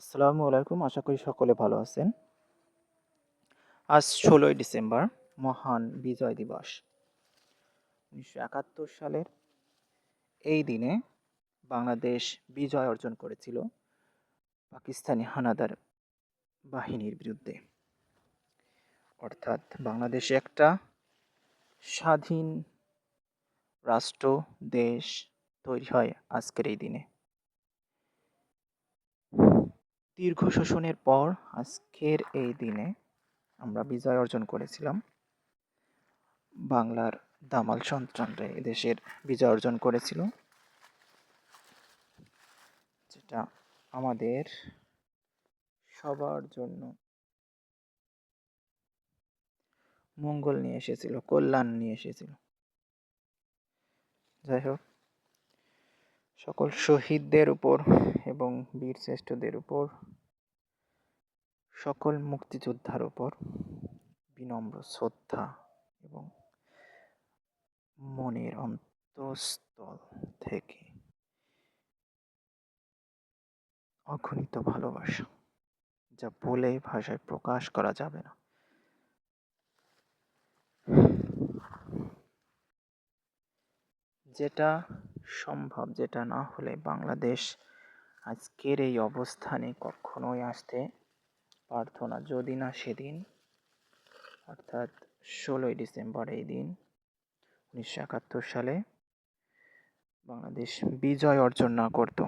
আসসালামু আলাইকুম। আশা করি সকলে ভালো আছেন। আজ ষোলোই ডিসেম্বর, মহান বিজয় দিবস। উনিশশো একাত্তর সালের এই দিনে বাংলাদেশ বিজয় অর্জন করেছিল পাকিস্তানি হানাদার বাহিনীর বিরুদ্ধে। অর্থাৎ বাংলাদেশে একটা স্বাধীন রাষ্ট্র, দেশ তৈরি হয় আজকের এই দিনে। দীর্ঘ শোষণের পর আজকের এই দিনে আমরা বিজয় অর্জন করেছিলাম। বাংলার দামাল সন্তানরা এদেশের বিজয় অর্জন করেছিল। যেটা আমাদের সবার জন্য মঙ্গল নিয়ে এসেছিল, কল্যাণ নিয়ে এসেছিল। যাই হোক সকল শহীদদের উপর এবং বীর শ্রেষ্ঠদের উপর, সকল মুক্তিযোদ্ধার উপর বিনম্র শ্রদ্ধা এবং মনের অন্তঃস্থল থেকে অগণিত ভালোবাসা, যা বলে ভাষায় প্রকাশ করা যাবে না। যেটা সম্ভব যেটা না হলে বাংলাদেশ আজকের এই অবস্থানে কখনোই আসতে পারত না। যদি না সেদিন, অর্থাৎ ষোলোই ডিসেম্বর এই দিন উনিশশো একাত্তর সালে বাংলাদেশ বিজয় অর্জন না করত।